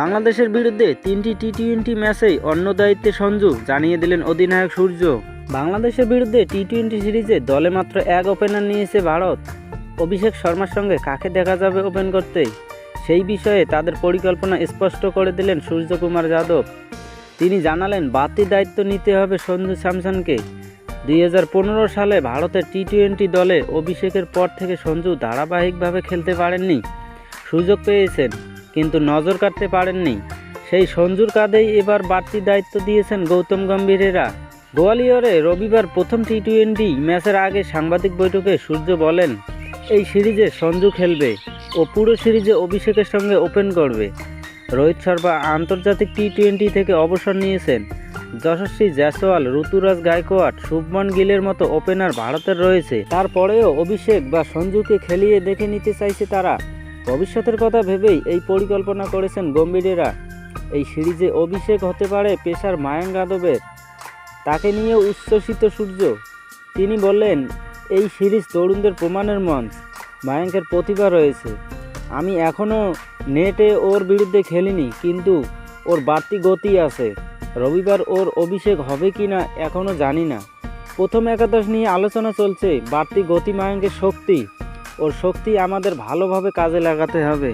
বাংলাদেশের বিরুদ্ধে তিনটি টি টোয়েন্টি ম্যাচেই অন্য দায়িত্বে সঞ্জু জানিয়ে দিলেন অধিনায়ক সূর্য। বাংলাদেশের বিরুদ্ধে টি টোয়েন্টি সিরিজে দলে মাত্র এক ওপেনার নিয়েছে ভারত। অভিষেক শর্মার সঙ্গে কাকে দেখা যাবে ওপেন করতে সেই বিষয়ে তাদের পরিকল্পনা স্পষ্ট করে দিলেন সূর্যকুমার যাদব। তিনি জানালেন, বাড়তি দায়িত্ব নিতে হবে সঞ্জু স্যামসনকে। দুই হাজার পনেরো সালে ভারতের টি টোয়েন্টি দলে অভিষেকের পর থেকে সঞ্জু ধারাবাহিকভাবে খেলতে পারেননি। সুযোগ পেয়েছেন। কিন্তু নজর কাটতে পারেননি। সেই সঞ্জুর কাঁধেই এবার বাড়তি দায়িত্ব দিয়েছেন গৌতম গম্ভীরেরা। গোয়ালিয়রে রবিবার প্রথম টি টোয়েন্টি ম্যাচের আগে সাংবাদিক বৈঠকে সূর্য বলেন, এই সিরিজে সঞ্জু খেলবে ও পুরো সিরিজে অভিষেকের সঙ্গে ওপেন করবে। রোহিত শর্মা আন্তর্জাতিক টি টোয়েন্টি থেকে অবসর নিয়েছেন। যশস্বী জয়সওয়াল, ঋতুরাজ গায়কোয়াড, শুভমন গিলের মতো ওপেনার ভারতের রয়েছে। তারপরেও অভিষেক বা সঞ্জুকে খেলিয়ে দেখে নিতে চাইছে তারা। ভবিষ্যতের কথা ভেবেই এই পরিকল্পনা করেছেন গম্ভীরেরা। এই সিরিজে অভিষেক হতে পারে পেশার মায়াঙ্ক যাদবের তাকে নিয়ে উচ্ছ্বসিত সূর্য। তিনি বললেন, এই সিরিজ তরুণদের প্রমাণের মঞ্চ। মায়াঙ্কের প্রতিভা রয়েছে। আমি এখনও নেটে ওর বিরুদ্ধে খেলিনি, কিন্তু ওর বাড়তি গতি আছে। রবিবার ওর অভিষেক হবে কি না এখনও জানি না। প্রথম একাদশ নিয়ে আলোচনা চলছে, বাড়তি গতি মায়াঙ্কের শক্তি। ওর শক্তি আমাদের ভালোভাবে কাজে লাগাতে হবে।